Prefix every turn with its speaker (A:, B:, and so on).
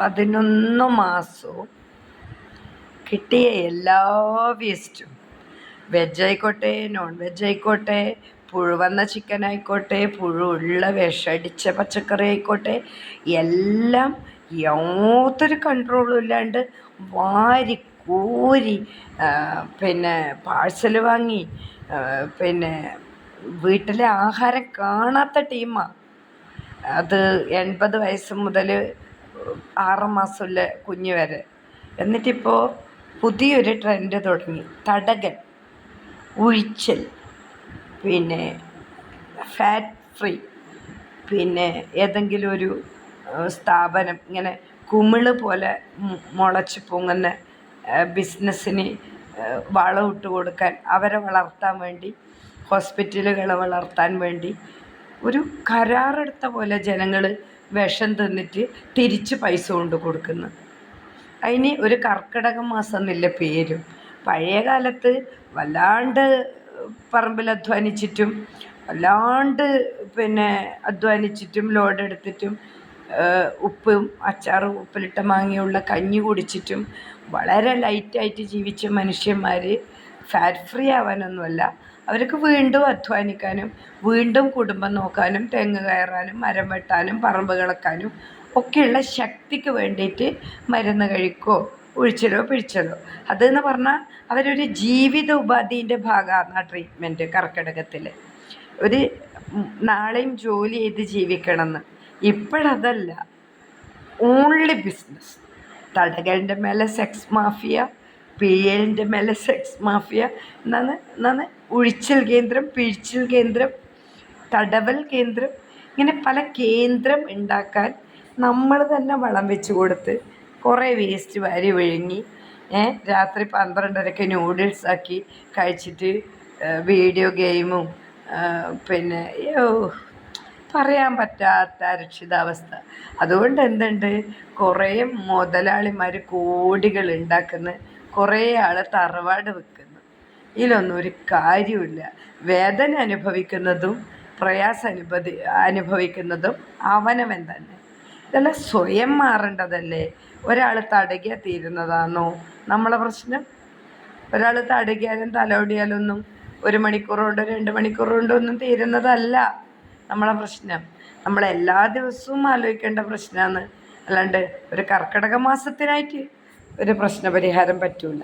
A: പതിനൊന്ന് മാസവും കിട്ടിയ എല്ലാ വേസ്റ്റും. വെജ് ആയിക്കോട്ടെ നോൺ വെജ് ആയിക്കോട്ടെ പുഴു ചിക്കൻ ആയിക്കോട്ടെ പുഴു ഉള്ള വിഷടിച്ച പച്ചക്കറി ആയിക്കോട്ടെ എല്ലാം യാതൊരു കൺട്രോളും ഇല്ലാണ്ട് വാരി കോരി പിന്നെ പാഴ്സൽ വാങ്ങി പിന്നെ വീട്ടിലെ ആഹാരം കാണാത്ത ടീമാണ് അത് എൺപത് വയസ്സ് മുതൽ ആറ് മാസമുള്ള കുഞ്ഞ് വരെ. എന്നിട്ടിപ്പോൾ പുതിയൊരു ട്രെൻഡ് തുടങ്ങി. തടകൻ ഉഴിച്ചൽ പിന്നെ ഫാറ്റ് ഫ്രീ പിന്നെ ഏതെങ്കിലും ഒരു സ്ഥാപനം ഇങ്ങനെ കുമിൾ പോലെ മുളച്ച് പൊങ്ങുന്ന ബിസിനസ്സിന് വളമിട്ട് കൊടുക്കാൻ അവരെ വളർത്താൻ വേണ്ടി ഹോസ്പിറ്റലുകളെ വളർത്താൻ വേണ്ടി ഒരു കരാറെടുത്ത പോലെ ജനങ്ങൾ വിഷം തിന്നിട്ട് തിരിച്ച് പൈസ കൊണ്ട് കൊടുക്കുന്നു. അതിന് ഒരു കർക്കിടക മാസം എന്നില്ല പേരും. പഴയ കാലത്ത് വല്ലാണ്ട് പറമ്പിൽ അധ്വാനിച്ചിട്ടും വല്ലാണ്ട് പിന്നെ അധ്വാനിച്ചിട്ടും ലോഡ് എടുത്തിട്ടും ഉപ്പും അച്ചാറും ഉപ്പിലിട്ട മാങ്ങയുള്ള കഞ്ഞി കുടിച്ചിട്ടും വളരെ ലൈറ്റായിട്ട് ജീവിച്ച മനുഷ്യന്മാർ ഫാറ്റ് ഫ്രീ ആവാനൊന്നുമല്ല. അവർക്ക് വീണ്ടും അധ്വാനിക്കാനും വീണ്ടും കുടുംബം നോക്കാനും തെങ്ങ് കയറാനും മരം വെട്ടാനും പറമ്പ് കിളക്കാനും ഒക്കെയുള്ള ശക്തിക്ക് വേണ്ടിയിട്ട് മരുന്ന് കഴിക്കോ ഒഴിച്ചലോ പിഴിച്ചലോ അതെന്ന് പറഞ്ഞാൽ അവരൊരു ജീവിത ഉപാധിന്റെ ഭാഗമാണ് ആ ട്രീറ്റ്മെന്റ് കർക്കിടകത്തിൽ. ഒരു നാളെയും ജോലി ചെയ്ത് ജീവിക്കണമെന്ന്. ഇപ്പോഴതല്ല. ഓൺലി ബിസിനസ് തടകലിന്റെ മേലെ സെക്സ് മാഫിയ പിഴലിന്റെ മേലെ സെക്സ് മാഫിയ എന്നാണ് എന്നാണ്? ഉഴിച്ചൽ കേന്ദ്രം പിഴിച്ചിൽ കേന്ദ്രം തടവൽ കേന്ദ്രം. ഇങ്ങനെ പല കേന്ദ്രം ഉണ്ടാക്കാൻ നമ്മൾ തന്നെ വളം വെച്ച് കൊടുത്ത് കുറേ വേസ്റ്റ് വാരി വിഴുങ്ങി രാത്രി പന്ത്രണ്ടരയ്ക്ക് നൂഡിൽസ് ആക്കി കഴിച്ചിട്ട് വീഡിയോ ഗെയിമും പിന്നെ യോ പറയാൻ പറ്റാത്ത അരക്ഷിതാവസ്ഥ. അതുകൊണ്ട് എന്തുണ്ട്? കുറേ മുതലാളിമാർ കോടികൾ ഉണ്ടാക്കുന്ന കുറേ ആൾ തറവാട് വെക്കുന്നു. ഇതിലൊന്നും ഒരു കാര്യമില്ല വേദന അനുഭവിക്കുന്നതും പ്രയാസം അനുഭവി അനുഭവിക്കുന്നതും അവനവൻ തന്നെ. ഇതെല്ലാം സ്വയം മാറേണ്ടതല്ലേ? ഒരാൾ തടകിയാൽ തീരുന്നതാണോ? നമ്മളെ പ്രശ്നം? ഒരാൾ തടകിയാലും തലോടിയാലൊന്നും ഒരു മണിക്കൂർ കൊണ്ടോ രണ്ട് മണിക്കൂർ കൊണ്ടൊന്നും തീരുന്നതല്ല നമ്മളെ പ്രശ്നം. നമ്മൾ എല്ലാ ദിവസവും ആലോചിക്കേണ്ട പ്രശ്നമാണ് അല്ലാണ്ട് ഒരു കർക്കിടക മാസത്തിനായിട്ട് ഒരു പ്രശ്നപരിഹാരം പറ്റൂല.